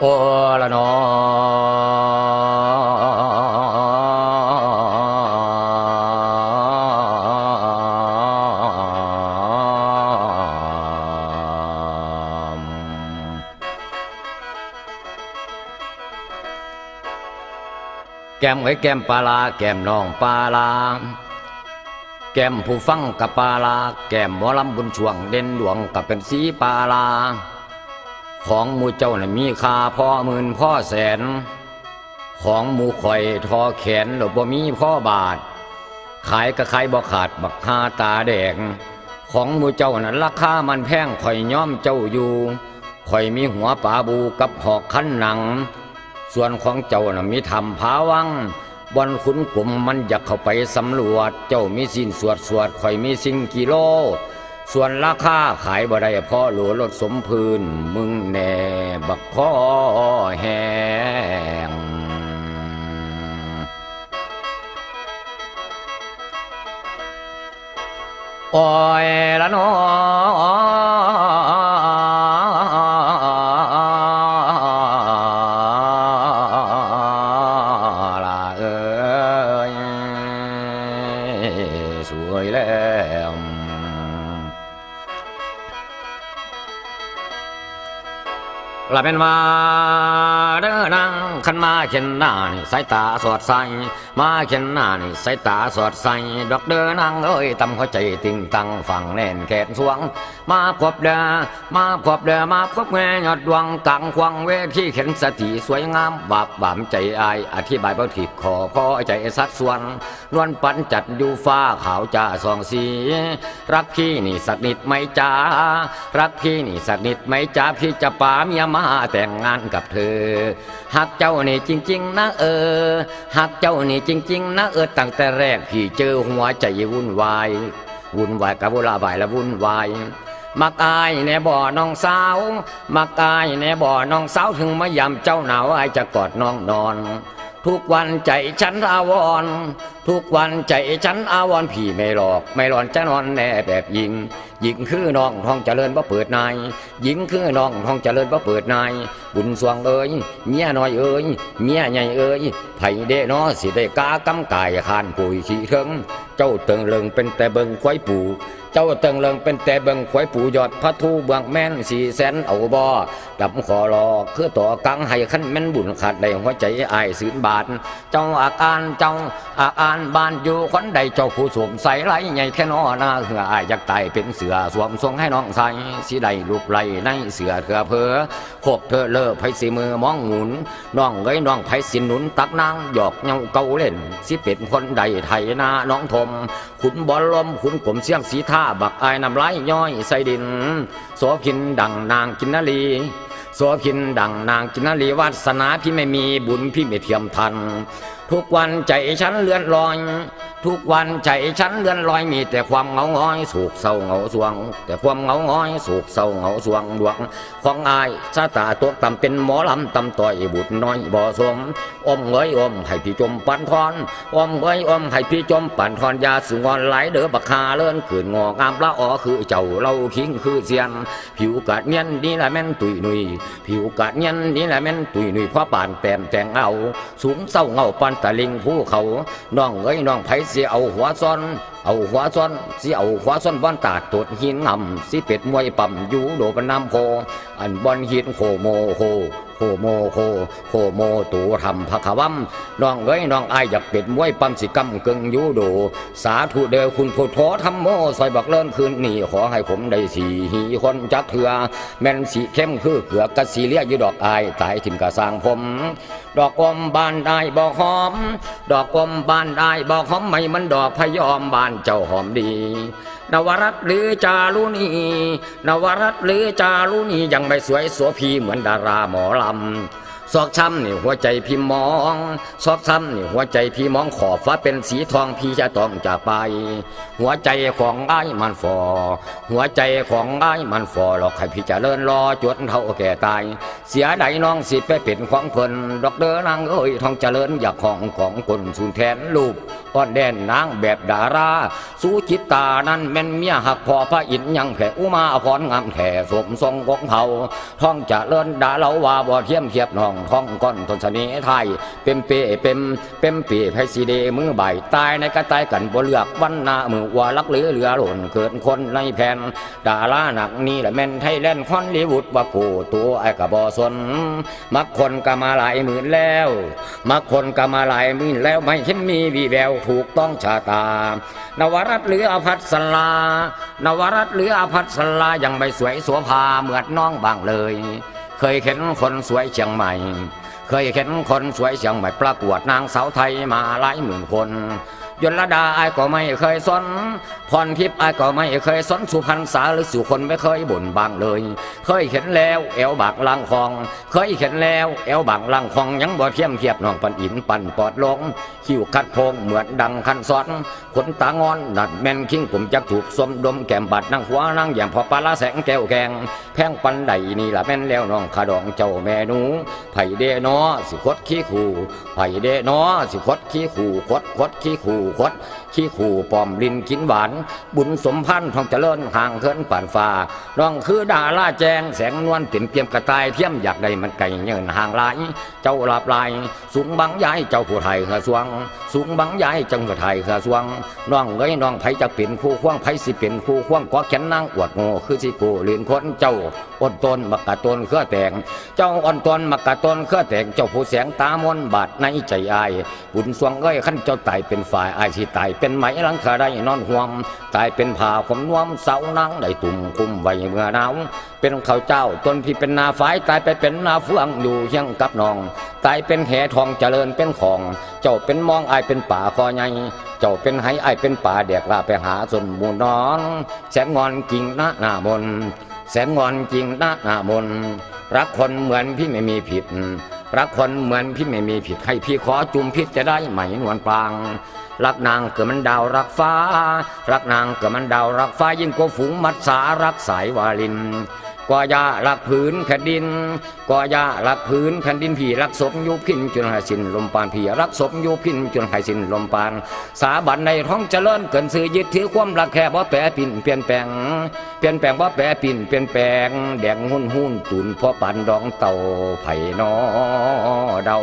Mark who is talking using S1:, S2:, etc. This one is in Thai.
S1: โอละนอแก้มไว้แก้มปลาลา แก้มน้องปลาลา แก้มผู้ฟังกับปลาลา แก้มหมอลำบุญช่วงเด่นหลวงกับเป็นสีปลาลา ของมูเจ้าน่ะมีค่าพ่อหมื่นพ่อแสน ของมูข่อยทอแขนหรือบ่มีพ่อบาท ขายก็ขายบ่ขาดบักฮาตาแดง ของมูเจ้านั้นราคามันแพงข่อยย้อมเจ้าอยู่ข่อยมีหัวปลาบูกับหอกคันหนัง ส่วนของเจ้าน่ะมีทำผาวังบอนขุนกลุ่มมันอยากเข้าไปสำรวจ เจ้ามีสิ้นสวดสวดข่อยมีสิ่งกิโล ส่วนราคาขายบ่ได้เพราะหลวรถสมพื้น มึงแน่บักพ่อแหงโอ้ยละนอละเอ้สวยแล้ว ละเป็นว่าเด้อนางขันมาเข็นหน้านี่สายตาสอดใสมาเข็นหน้านี่สายตาสอดใสดอกเด้อนางเอ้ยตำเข้าใจติงตังฝั่งแน่นแขนสวง มาพบเด้อมาพบเด้อมาพบแม่ยอดดวงกลางควงเวทีเข็นสติสวยงามบาปบามใจอายอธิบายบ่ถิดขอพอใจสัดส่วนนวลปันจัดอยู่ฟ้าขาวจ้าสองสี รักพี่นี่สักนิดไหมจ้ารักพี่นี่สักนิดไหมจ้าพี่จะป่าเมียมาแต่งงานกับเธอหักเจ้านี่จริง ๆ นะเออหักเจ้านี่จริง ๆ นะเออตั้งแต่แรกพี่เจอหัวใจวุ่นวายวุ่นวายกับเวลาบ่ายและวุ่นวายมักอายในบ่อน้องสาวมักอายในบ่อน้องสาวถึงมายามเจ้าหนาวอายจะกอดน้องนอน ทุกวันใจฉันอาวร ทุกวันใจฉันอาวรพี่ไม่หลอก ไม่หลอนจะนอนแน่แบบหญิงหญิงคือน้องท้องเจริญบ่เปิดนายหญิงคือน้องท้องเจริญบ่เปิดนาย บุญสวงเอ้ยเมียน้อยเอ้ยเมียใหญ่เอ้ยไผเด้นอสิได้กากำกายคานปุ๋ยขี้เถิงเจ้าเติงเลิงเป็นแต่เบิงควายปู เจ้าเติงเลิงเป็นแต่เบิงควายปูยอดพระทูเบืองแม่นสี่แสนเอาบ่ดับขอรอคือต่อกังให้ขันแม่นบุญขาดได้หัวใจไอายสืนบาทเจ้าอาการเจ้าอาการบ้านอยู่คนใดเจ้าผู้สวมใส่ไหลใหญ่แค่นอหน้าเหืออายอยากตายเป็นเสือสวมทรงให้น้องใส่สิได้ลูกไหลในเสือเถือเพอโคบเธอเลิกไผสิมือมองหมุนน้องเอ้ยน้องไผสินหนุนตักนางหยอกเงาเกาเล่นสิเป็นคนใดไทยนาน้องทมขุนบอลลมขุนกลมเสียงสีท่าบักอายน้ำไหลย้อยใส่ดินโสขินดังนางกินนาลีโสขินดังนางกินนาลีวาสนาพี่ไม่มีบุญพี่ไม่เทียมทัน ทุกวันใจฉันเลื่อนลอย ทุกวันใจฉันเลื่อนลอยมีแต่ความเหงาหงอยสุกเศร้าเหงาสวง แต่ความเหงาหงอยสุกเศร้าเหงาสวงดวงของอายชาตาตัวต่ำเป็นหมอลำต่ำต่อยบุตรน้อยบ่สมอมเอ้ยอมให้พี่จมปันทอนอมเอ้ยอมให้พี่จมปันทอนยาสูงอนไหลเด้อบักคาเลื่อนขืนงอกามละอ๋อคือเจ้าเล่าคิงคือเสียน ผิวกาดเนียนนี่แหละแม่นตุยหนุยผิวกาดเนียนนี่แหละแม่นตุยหนุยเพราะปานแต้มแต่งเอาสูงเศร้าเงาปันตะลิงผู้เขาน้องเอ้ยน้องไผเสียเอาหัวซ้อน เอาหัวซ้อนสิเอาหัวซ้อนวันตาดตดหินงำสิเป็ดมวยปั่มอยู่โดบนน้ำโพอันบอนหินโคโมโค โคโมโคโคโมตูทำพะขวัมน้องเอ้ยน้องอายอยากเป็ดมวยปั่มสิกำกึ่งยู่โด สาธุเดอคุณผู้ทอทำโมซอยบักเลิ่นคืนนี่ขอให้ผมได้สีหีคนจักเถือแม่นสีเข้มคือเกือกกะสีเลียอยู่ดอกอายตายทิมกะสร้างผม ดอกอมบานได้บอกหอม ดอกอมบานได้บอกหอมไม่มันดอกพยอมบานเจ้าหอมดี นวรัตหรือจารุณีนวรัตหรือจารุณียังไม่สวยสัวพีเหมือนดาราหมอลำ ซอกช้ำนี่หัวใจพี่มองซอกช้ำนี่หัวใจพี่มองขอบฟ้าเป็นสีทองพี่จะต้องจากไป หัวใจของไอ้มันฟอหัวใจของไอ้มันฟอหรอกให้พี่จะเลินรอจนเท่าแก่ตาย เสียใดน้องสิไปเป็นของเพิ่นดอกเด้อนางเอ้ยทองเจริญอยากของของคนสูนแทนลูกอ่อนแดนนางแบบดาราสู้จิตตานั้นแม่นเมียหักพอพระอินทร์ยังแผ่อุมาพรงามแท่สมทรงของเขาท้องเจะเลินดาเลาว่าบ่เทียมเทียบน้องท้องก้อนทนเสน่ห์ไทย เป็นเปเป็นเป็นปีไพสีเดมือใบตายในกระตายกันบ่เลือกวันนามือว่าลักเหลือเหลือหล่นเกิดคนในแผ่นดาราหนักนี่แหละแม่นไทยแลนด์ฮอลลีวูดว่ากูตัวไอ้กะบ่สนมักคนก็มาหลายหมื่นแล้วมักคนก็มาหลายหมื่นแล้วไม่เห็นมีวีแววถูกต้องชะตานวรัตหรืออภัสลานวรัตหรืออภัสลายังไม่สวยสัวภาเหมือนน้องบางเลย เคยเห็นคนสวยเชียงใหม่ เคยเห็นคนสวยเชียงใหม่ประกวดนางสาวไทยมาหลายหมื่นคน ยนระดาไอ้ก็ไม่เคยสนพรทิพย์ไอ้ก็ไม่เคยสนสุพรรณษาหรือสุคนไม่เคยบ่นบางเลย เคยเห็นแล้วเอวบากลังคอง เคยเห็นแล้วเอวบากลังคองยังบ่เทียมเทียบน้องปันอินปันปอดลงคิ้วคัดโพงเหมือนดังคันซ้อนขนตางอนนัดแม่นคิงผมจักถูกสมดมแก้มบัดนั่งหัวนั่งอย่างพอปลาละแสงแก้วแกง แพงปันใดนี่ละแม่นแล้วน้องขาดองเจ้าแม่หนูไผ่เดนอสิคดขี้ขู่ไผ่เดนอสิคดขี้ขู่คดคดขี้ขู่คดขี้ขู่ปอมลินกินหวาน บุญสมพันธ์ทองเจริญห่างเคินป่านฟ้าน้องคือดาราแจงแสงนวลเต็มเปี่ยมกระต่ายเทียมอยากได้มันไก่เงินห่างหลเจ้าหลับลายสูงบังย้ายเจ้าผู้ไทยเหือสวง สูงบังย้ายจังหวัดไทยเหือสวงน้องเอ้ยน้องไผจะเป็นคู่ควงไผสิเป็นคู่ควงก็แขนนางอวดโง่คือสิกูลียนคนเจ้าอดตนมักกะตนเครือแตงเจ้าอ่อนตนมักกะตนเครือแตงเจ้าผู้แสงตามนบาดในใจอายบุญสวงเอ้ยขั้นเจ้าตายเป็นฝ่ายอายสิตายเป็นไหมหลังคาได้นอนห่วงตายเป็นผ่าผมนวมเสานางได้ตุ่มคุ้มไว้เมื่อหนาวเป็นข้าวเจ้าตนพี่เป็นนาฝายตายไปเป็นนาเฟืองอยู่เฮียงกับน้อง ตายเป็นแหทองเจริญเป็นของ เจ้าเป็นมองอายเป็นป่าคอใหญ่เจ้าเป็นไหอายเป็นป่าเด็กลาไปหาสนหมูนอน แสงงอนจริงนะหน้ามนแสงงอนจริงนะหน้ามนรักคนเหมือนพี่ไม่มีผิดรักคนเหมือนพี่ไม่มีผิดให้พี่ขอจุมพิษจะได้ไหมนวลปราง รักนางเกิดมันดาวรักฟ้า รักนางเกิดมันดาวรักฟ้ายิ่งกว่าฝูงมัดสารักสายวาลินกว่ายาลักผืนแผ่นดินกว่ายาลักผืนแผ่นดินพี่รักศพยุพินจนหายสิ้นลมปานพี่รักศพยุพินจนหายสิ้นลมปาน สาบันในท้องเจริญเกินสื่อยึดถือความรักแค่บ่แปรปินเปลี่ยนแปลงเปลี่ยนแปลงบ่แปรปินเปลี่ยนแปลงแดงหุ่นหุ่นตุนพ่อปันดองเต่าไผ่นอเดา